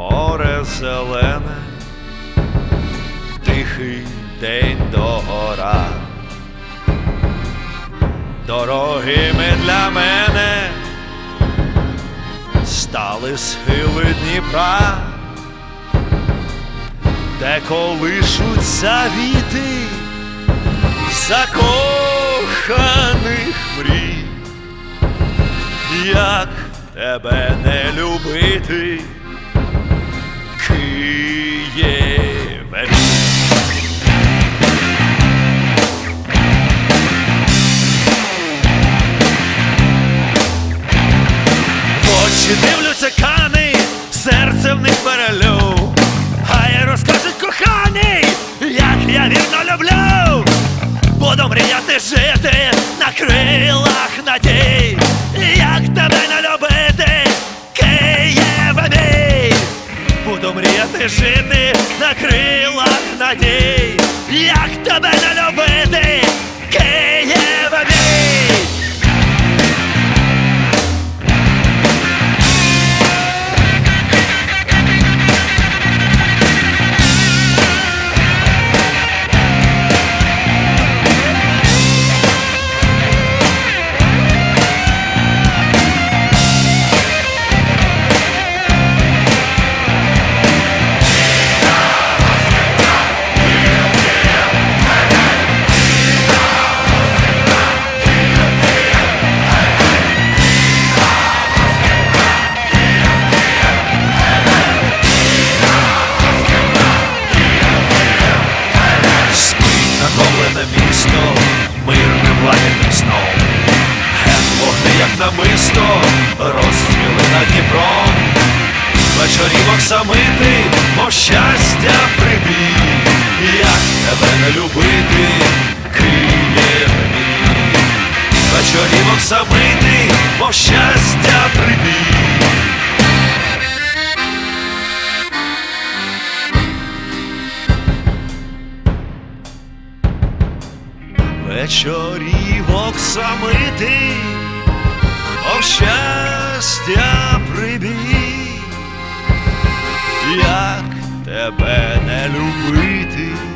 Море зелене, тихий день догора. Дорогими для мене стали схили Дніпра, де колишуться віти закоханих мрій, як тебе не любити, Мій. В очі дивлюся кани, серце в них перелю. Хай розкажуть коханий, як я вірно люблю. Буду мріяти жити на крилах надій, Буду жити на крилах надій, як тебе не любити, намисто розцвіли над Дніпром, вечорівок самити, мов щастя прибій, як тебе не любити, Києв мій, вечорівок самити, мов щастя прибій. Вечорівок самитий знов щастя прибій, як тебе не любити.